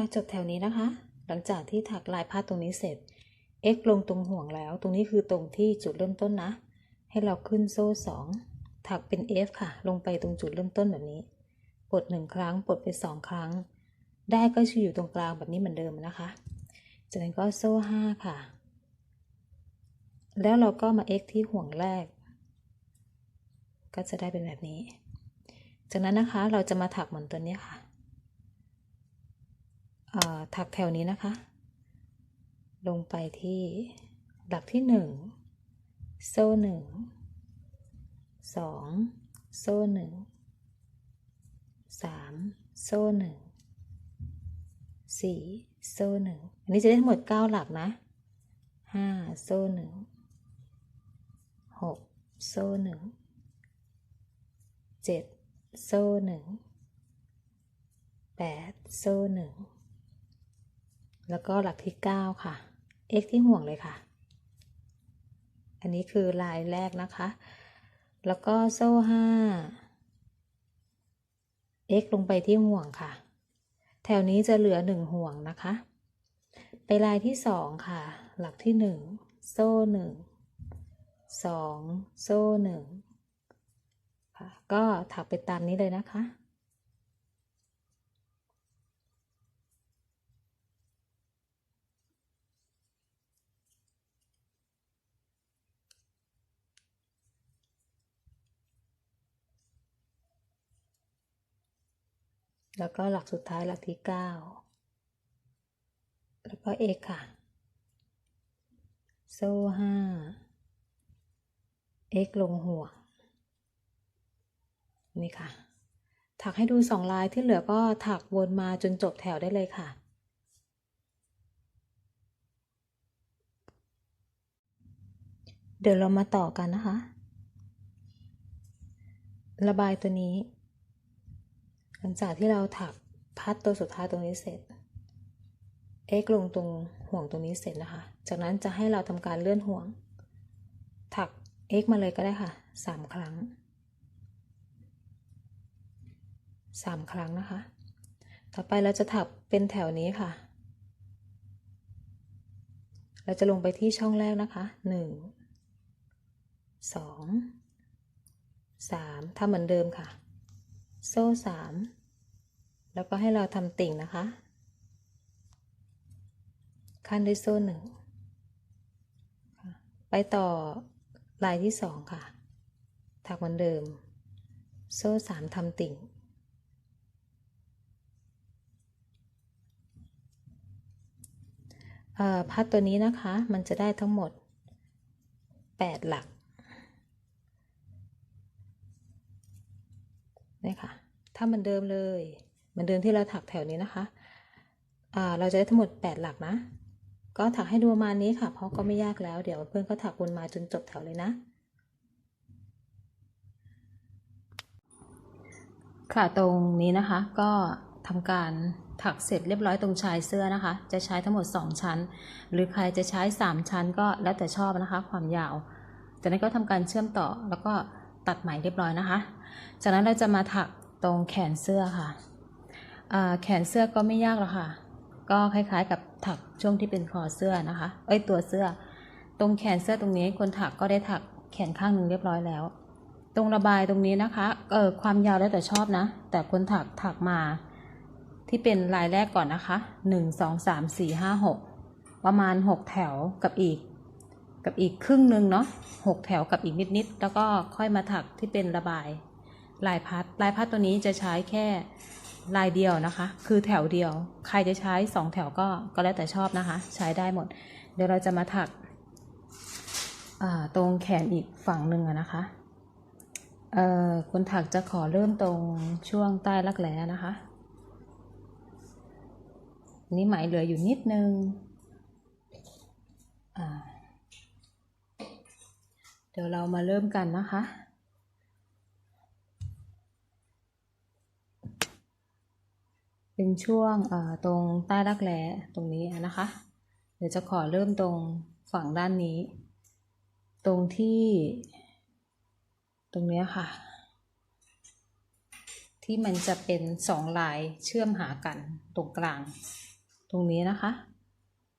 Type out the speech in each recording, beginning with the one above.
ค่ะจบแถวนี้นะคะ หลังจากที่ถักลายผ้าตรงนี้เสร็จ x ลงตรงห่วงแล้ว ตรงนี้คือตรงที่จุดเริ่มต้นนะ ให้เราขึ้นโซ่สองถักเป็น f ค่ะ ลงไปตรงจุดเริ่มต้นแบบนี้ปลดหนึ่งครั้งปลดไปสองครั้ง ได้ก็จะอยู่ตรงกลางแบบนี้เหมือนเดิมนะคะ จากนั้นก็โซ่ห้าค่ะ แล้วเราก็มา x ที่ห่วงแรก ก็จะได้เป็นแบบนี้ จากนั้นนะคะเราจะมาถักเหมือนตัวนี้ค่ะ ถักแถวนี้นะคะ ลงไปที่หลักที่หนึ่งโซ่หนึ่งสองโซ่หนึ่งสามโซ่หนึ่งสี่โซ่หนึ่งอันนี้จะได้ทั้งหมดเก้าหลักนะห้าโซ่หนึ่งหกโซ่หนึ่งเจ็ดโซ่หนึ่งแปดโซ่หนึ่ง แล้วก็หลักที่เก้าค่ะ x ที่ห่วงเลยค่ะ อันนี้คือลายแรกนะคะ แล้วก็โซ่ห้า x ลงไปที่ห่วงค่ะ แถวนี้จะเหลือหนึ่งห่วงนะคะ ไปลายที่สองค่ะ หลักที่หนึ่งโซ่หนึ่งสองโซ่หนึ่งค่ะ ก็ถักไปตามนี้เลยนะคะ แล้วก็หลักสุดท้ายหลักที่เก้าแล้วก็ x ค่ะ โซ่ห้า x ลงห่วง นี่ค่ะ ถักให้ดูสองลายที่เหลือก็ถักวนมาจนจบแถวได้เลยค่ะ เดี๋ยวเรามาต่อกันนะคะ ระบายตัวนี้ หลังจากที่เราถักพัดตัวสุดท้ายตรงนี้เสร็จ x ลงตรงห่วงตรงนี้เสร็จนะคะ จากนั้นจะให้เราทำการเลื่อนห่วง ถัก x มาเลยก็ได้ค่ะสามครั้งสามครั้งนะคะ ต่อไปเราจะถักเป็นแถวนี้ค่ะ เราจะลงไปที่ช่องแรกนะคะหนึ่งสองสามทำเหมือนเดิมค่ะ โซ่สามแล้วก็ให้เราทำติ่งนะคะ ขั้นด้วยโซ่หนึ่งไปต่อลายที่สองค่ะ ถักเหมือนเดิม โซ่สามทำติ่ง พัดตัวนี้นะคะ มันจะได้ทั้งหมด 8 หลัก นี่ค่ะ ถ้าเหมือนเดิมเลยเหมือนเดิมที่เราถักแถวนี้นะคะอ่าเราจะได้ทั้งหมด 8 หลักนะ ก็ถักให้ดูประมาณนี้ค่ะ เพราะก็ไม่ยากแล้ว เดี๋ยวเพื่อนก็ถักวนมาจนจบแถวเลยนะค่ะตรงนี้นะคะก็ทำการถักเสร็จเรียบร้อยตรงชายเสื้อนะคะ จะใช้ทั้งหมด 2 ชั้น หรือใครจะใช้ 3 ชั้นก็แล้วแต่ชอบนะคะ ความยาว จากนั้นก็ทำการเชื่อมต่อแล้วก็ ตัดไหมเรียบร้อยนะคะ จากนั้นเราจะมาถักตรงแขนเสื้อค่ะแขนเสื้อก็ไม่ยากหรอกค่ะ ก็คล้ายๆกับถักช่วงที่เป็นคอเสื้อนะคะ เอ้ยตัวเสื้อ ตรงแขนเสื้อตรงนี้คนถักก็ได้ถักแขนข้างหนึ่งเรียบร้อยแล้ว ตรงระบายตรงนี้นะคะ เออความยาวแล้วแต่ชอบนะ แต่คนถักถักมาที่เป็นลายแรกก่อนนะคะหนึ่งสองสามสี่ห้าหกประมาณหกแถวกับอีก กับอีกครึ่งหนึ่งเนาะหกแถวกับอีกนิดๆแล้วก็ค่อยมาถักที่เป็นระบาย ลายพัดลายพัดตัวนี้จะใช้แค่ลายเดียวนะคะ คือแถวเดียว ใครจะใช้สองแถวก็ก็แล้วแต่ชอบนะคะ ใช้ได้หมด เดี๋ยวเราจะมาถักตรงแขนอีกฝั่งหนึ่งนะคะคนถักจะขอเริ่มตรงช่วงใต้รักแร้นะคะ นี่ไหมเหลืออยู่นิดนึงอ่า ดี๋ยวเรามาเริ่มกันนะคะ เป็นช่วงตรงใต้รักแร้ตรงนี้นะคะ เดี๋ยวจะขอเริ่มตรงฝั่งด้านนี้ ตรงที่ ตรงนี้ค่ะ ที่มันจะเป็นสองลายเชื่อมหากันตรงกลาง ตรงนี้นะคะ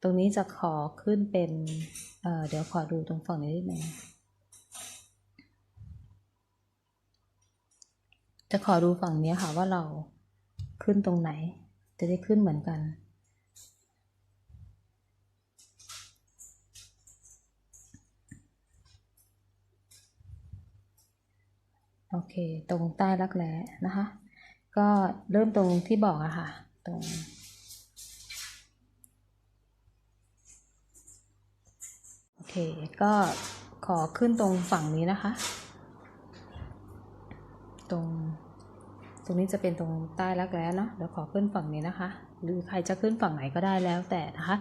ตรงนี้จะขอขึ้นเป็นเเดี๋ยวขอดูตรงฝั่งนี้นิดนึง จะขอดูฝั่งนี้ค่ะว่าเราขึ้นตรงไหน จะได้ขึ้นเหมือนกัน โอเค ตรงใต้รักแร้นะคะ ก็เริ่มตรงที่บอกอะค่ะ ตรงโอเค ก็ขอขึ้นตรงฝั่งนี้นะคะ ตรง ตรงนี้จะเป็นตรงใต้รักแร้เนาะเดี๋ยวขอขึ้นฝั่งนี้นะคะ หรือใครจะขึ้นฝั่งไหนก็ได้แล้วแต่นะคะ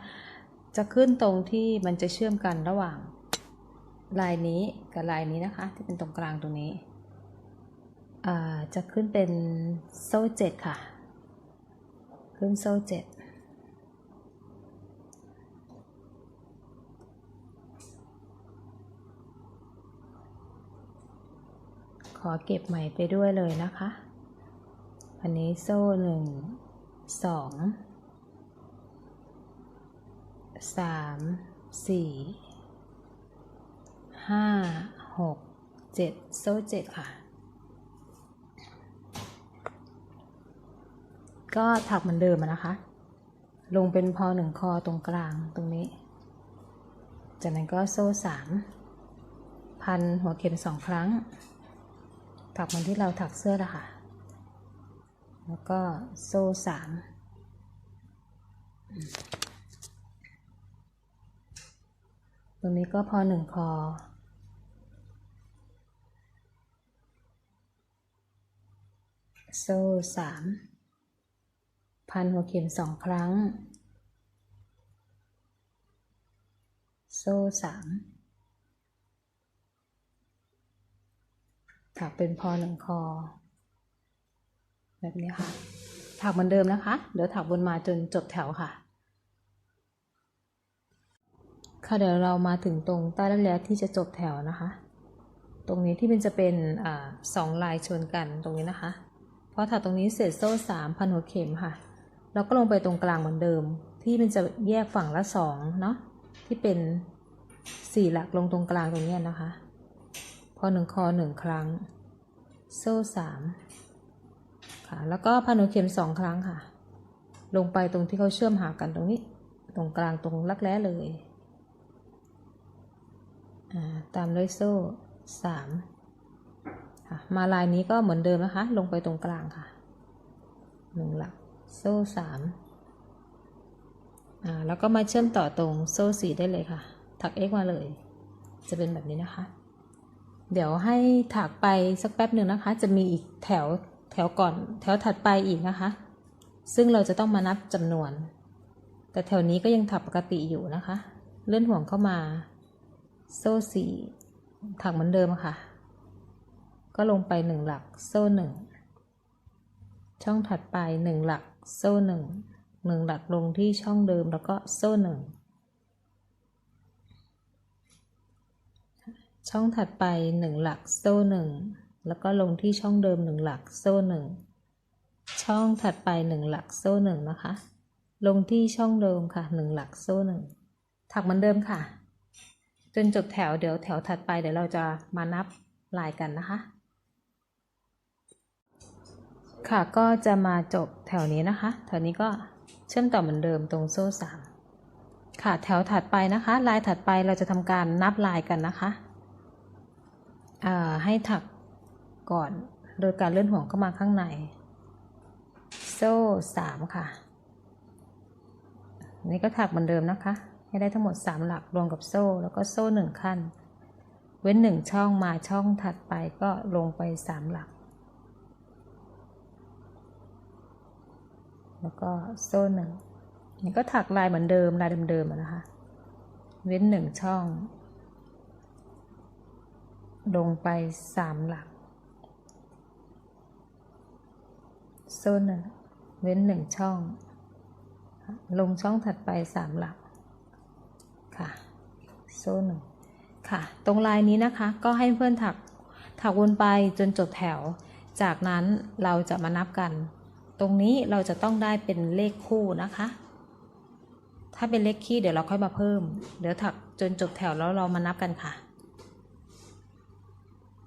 จะขึ้นตรงที่มันจะเชื่อมกันระหว่าง ลายนี้กับลายนี้นะคะ ที่เป็นตรงกลางตรงนี้จะขึ้นเป็นโซ่เจ็ดค่ะ ขึ้นโซ่เจ็ด ขอเก็บใหม่ไปด้วยเลยนะคะ อันนี้โซ่หนึ่งสองสามสี่ห้าหกเจ็ดโซ่เจ็ดค่ะ ก็ถักเหมือนเดิมนะคะ ลงเป็นพอหนึ่งคอตรงกลางตรงนี้ จากนั้นก็โซ่สามพันหัวเข็มสองครั้ง ถักเหมือนที่เราถักเสื้อละค่ะ แล้วก็โซ่สามตรงนี้ก็พอหนึ่งคอ โซ่สามพันหัวเข็มสองครั้ง โซ่สาม ถักเป็นพอหนึ่งคอ แบบนี้ค่ะ ถักเหมือนเดิมนะคะ เดี๋ยวถักบนมาจนจบแถวค่ะ ค่ะเดี๋ยวเรามาถึงตรงใต้รักแร้ที่จะจบแถวนะคะ ตรงนี้ที่มันจะเป็นอสองลายชนกันตรงนี้นะคะพอถักตรงนี้เสร็จโซ่สามพันหัวเข็มค่ะ เราก็ลงไปตรงกลางเหมือนเดิม ที่มันจะแยกฝั่งละสองเนาะที่เป็นสี่หลักลงตรงกลางตรงนี้นะคะ พอหนึ่งคอหนึ่งครั้ง โซ่สามค่ะ แล้วก็พันหัวเข็มสองครั้งค่ะ ลงไปตรงที่เขาเชื่อมหากันตรงนี้ ตรงกลางตรงรักแร้เลย ตามด้วยโซ่สามค่ะมาลายนี้ก็เหมือนเดิมนะคะ ลงไปตรงกลางค่ะหนึ่งหลัก โซ่สามอ่าแล้วก็มาเชื่อมต่อตรงโซ่สี่ได้เลยค่ะ ถัก x มาเลย จะเป็นแบบนี้นะคะ เดี๋ยวให้ถักไปสักแป๊บหนึ่งนะคะ จะมีอีกแถวแถวก่อน แถวถัดไปอีกนะคะ ซึ่งเราจะต้องมานับจำนวน แต่แถวนี้ก็ยังถักปกติอยู่นะคะ เลื่อนห่วงเข้ามา โซ่สี่ถักเหมือนเดิมค่ะ ก็ลงไปหนึ่งหลักโซ่หนึ่งช่องถัดไปหนึ่งหลักโซ่หนึ่งหนึ่งหลักลงที่ช่องเดิมแล้วก็โซ่หนึ่ง ช่องถัดไปหนึ่งหลักโซ่หนึ่งแล้วก็ลงที่ช่องเดิมหนึ่งหลักโซ่หนึ่งช่องถัดไปหนึ่งหลักโซ่หนึ่งนะคะ ลงที่ช่องเดิมค่ะหนึ่งหลักโซ่หนึ่งถักเหมือนเดิมค่ะ จนจบแถวเดี๋ยวแถวถัดไปเดี๋ยวเราจะมานับลายกันนะคะ ค่ะก็จะมาจบแถวนี้นะคะ แถวนี้ก็เชื่อมต่อเหมือนเดิมตรงโซ่สามค่ะแถวถัดไปนะคะ ลายถัดไปเราจะทำการนับลายกันนะคะ ให้ถักก่อนโดยการเลื่อนห่วงเข้ามาข้างใน โซ่สามค่ะ นี่ก็ถักเหมือนเดิมนะคะ ให้ได้ทั้งหมดสามหลักรวมกับโซ่ แล้วก็โซ่หนึ่งขั้น เว้นหนึ่งช่องมาช่องถัดไปก็ลงไปสามหลัก แล้วก็โซ่หนึ่งนี่ก็ถักลายเหมือนเดิมลายเดิมๆนะคะ เว้นหนึ่งช่อง ลงไปสามหลักโซ่หนึ่งเว้นหนึ่งช่อง ลงช่องถัดไปสามหลัก ค่ะโซ่หนึ่งค่ะ ตรงลายนี้นะคะก็ให้เพื่อนถักถักวนไปจนจบแถว จากนั้นเราจะมานับกัน ตรงนี้เราจะต้องได้เป็นเลขคู่นะคะ ถ้าเป็นเลขคี่เดี๋ยวเราค่อยมาเพิ่ม เดี๋ยวถักจนจบแถวแล้วเรามานับกันค่ะ